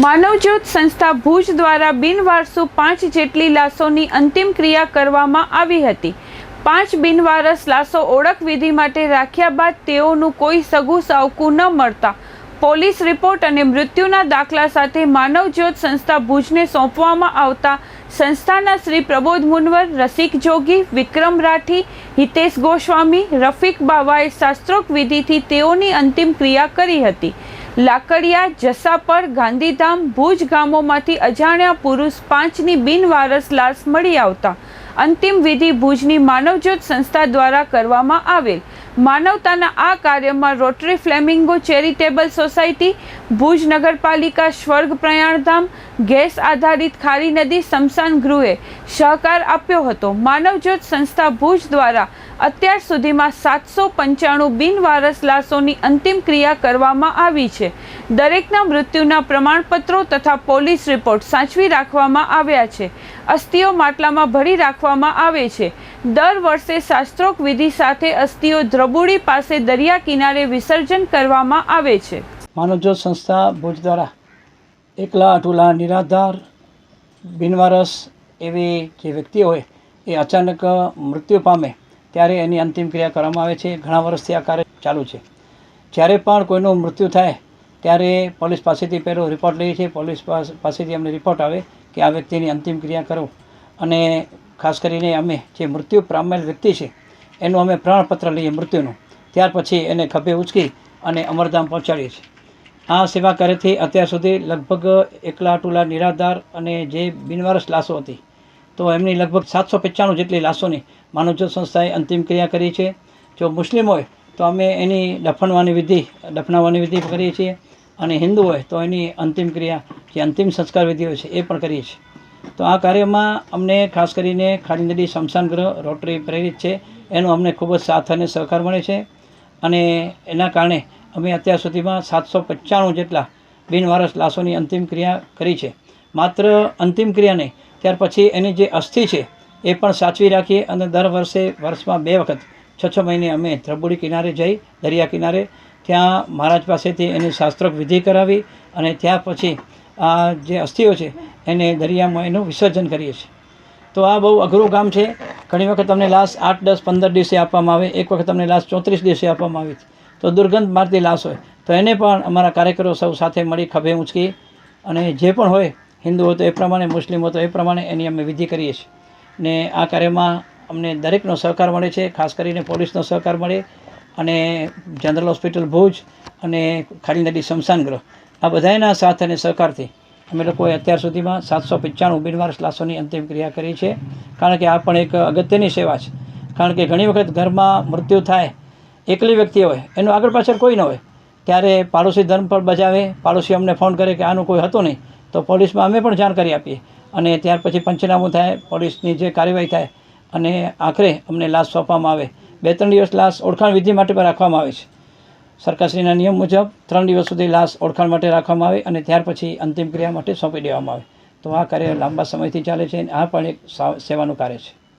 માનવજ્યોત સંસ્થા ભુજ દ્વારા બિનવારસુ પાંચ જેટલી લાશોની અંતિમ ક્રિયા કરવામાં આવી હતી. પાંચ બિનવારસ લાશો ઓળખ વિધિ માટે રાખ્યા બાદ તેઓનું કોઈ સગું સાવકું ન મળતા. પોલીસ રિપોર્ટ અને મૃત્યુના દાખલા સાથે માનવજ્યોત સંસ્થા ભુજને સોંપવામાં આવતા સંસ્થાના શ્રી પ્રબોધ મુનવર, રસિક જોગી, વિક્રમ રાઠી, હિતેશ ગોસ્વામી, રફીક બાવાએ શાસ્ત્રોક્ત વિધિથી તેઓની અંતિમ ક્રિયા કરી હતી. લાકડિયા, જસાપર, ગાંધીધામ, ભુજ ગામોમાંથી અજાણ્યા પુરુષ પાંચની બિનવારસ લાશ મળી આવતા. અંતિમ વિધિ ભુજની માનવજ્યોત સંસ્થા દ્વારા કરવામાં આવેલ. માનવતાના આ કાર્યમાં rotary flamingo charitable society, Bhuj નગરપાલિકા સ્વર્ગ પ્રયાણધામ, ગેસ આધારિત ખારી નદી સ્મશાન ગૃહે સહકાર આપ્યો હતો. માનવજ્યોત સંસ્થા ભુજ દ્વારા અત્યાર સુધીમાં સાતસો પંચાણું બિનવારસ લાશોની અંતિમ ક્રિયા કરવામાં આવી છે. દરેકના મૃત્યુના પ્રમાણપત્રો તથા પોલીસ રિપોર્ટ સાચવી રાખવામાં આવ્યા છે. અસ્થિઓ માટલામાં ભરી રાખવામાં આવે છે. દર વર્ષે શાસ્ત્રોક્ત વિધિ સાથે અસ્થિઓ દ્રબુડી પાસે દરિયા કિનારે વિસર્જન કરવામાં આવે છે. માનવજ્યોત સંસ્થા ભુજ દ્વારા એકલા અટુલા નિરાધાર બિનવારસ એવી જે વ્યક્તિ હોય એ અચાનક મૃત્યુ પામે ત્યારે એની અંતિમ ક્રિયા કરવામાં આવે છે. ઘણા વર્ષથી આ કાર્ય ચાલુ છે. જ્યારે પણ કોઈનું મૃત્યુ થાય, ત્યારે પોલીસ પાસેથી પહેલો રિપોર્ટ લઈએ છીએ. પોલીસ પાસેથી અમને રિપોર્ટ આવે કે આ વ્યક્તિની અંતિમ ક્રિયા કરો. અને ખાસ કરીને અમે જે મૃત્યુ પામેલ વ્યક્તિ છે, એનું અમે પ્રમાણપત્ર લઈએ મૃત્યુનું. ત્યાર પછી એને ખભે ઉચકી અને અમરધામ પહોંચાડીએ છીએ. આ સેવા કાર્યથી અત્યાર સુધી લગભગ એકલા ટુલા નિરાધાર અને જે બિનવારસ લાશો હતી તો એમની લગભગ સાતસો પંચાણું જેટલી લાશોની માનવજ્યોત સંસ્થાએ અંતિમ ક્રિયા કરી છે. જો મુસ્લિમ હોય તો અમે એની દફનવાની વિધિ દફનાવવાની વિધિ કરીએ છીએ અને હિન્દુ હોય તો એની અંતિમ ક્રિયા, જે અંતિમ સંસ્કાર વિધિ હોય છે, એ પણ કરીએ છીએ. તો આ કાર્યમાં અમને ખાસ કરીને ખાડી નદી સ્મશાન ગૃહ રોટરી પ્રેરિત છે. એનો અમને ખૂબ જ સાથ અને સહકાર મળે છે. અને એના કારણે અમે અત્યાર સુધીમાં સાતસો પંચાણું જેટલા બિનવારસ લાશોની અંતિમ ક્રિયા કરી છે. માત્ર અંતિમ ક્રિયા નહીં ત્યાર પછી એની જે અસ્થિ છે, એ પણ સાચવી રાખીએ અને દર વર્ષે વર્ષમાં બે વખત, છ છ મહિને અમે ત્રબુડી કિનારે જઈ, દરિયા કિનારે, ત્યાં મહારાજ પાસેથી એની શાસ્ત્રોક વિધિ કરાવી અને ત્યાર પછી આ જે અસ્થિઓ છે, એને દરિયામાં એનું વિસર્જન કરીએ છીએ. તો આ બહુ અઘરું કામ છે. ઘણી વખત તમને લાશ આઠ, દસ, પંદર દિવસે આપવામાં આવે, એક વખત તમને લાશ ચોત્રીસ દિવસે આપવામાં આવી. તો દુર્ગંધ મારતી લાશ હોય. તો એને પણ અમારા કાર્યકરો સૌ સાથે મળી ખભે ઊંચકી અને જે પણ હોય હિન્દુ હોય તો એ પ્રમાણે, મુસ્લિમ હોય તો એ પ્રમાણે એની અમે વિધિ કરીએ છીએ. ને આ કાર્યમાં અમને દરેકનો સહકાર મળે છે, ખાસ કરીને પોલીસનો સહકાર મળે અને જનરલ હોસ્પિટલ ભુજ અને ખાલી નદી શમશાન ગૃહ આ બધાના સાથ અને સહકારથી અમે લોકોએ અત્યાર સુધીમાં સાતસો પંચાણું ઉમેદવાર લાશોની અંતિમ ક્રિયા કરી છે. કારણ કે આ પણ એક અગત્યની સેવા છે. કારણ કે ઘણી વખત ઘરમાં મૃત્યુ થાય, એકલી વ્યક્તિ હોય, એનું આગળ પાછળ કોઈ ન હોય, ત્યારે પાડોશી ધર્મ પર બજાવે. પાડોશી અમને ફોન કરે કે આનું કોઈ હતું નહીં. તો પોલીસમાં અમે પણ જાણકારી આપીએ. અને ત્યાર પછી પંચનામું થાય, પોલીસની જે કાર્યવાહી થાય અને આખરે અમને લાશ સોંપવામાં આવે. બે ત્રણ દિવસ લાશ ઓળખાણ વિધિ માટે પણ રાખવામાં આવે છે. સરકારશ્રીના નિયમ મુજબ ત્રણ દિવસ સુધી લાશ ઓળખાણ માટે રાખવામાં આવે અને ત્યાર પછી અંતિમ ક્રિયા માટે સોંપી દેવામાં આવે. તો આ કાર્ય લાંબા સમયથી ચાલે છે અને આ પણ એક સેવાનું કાર્ય છે.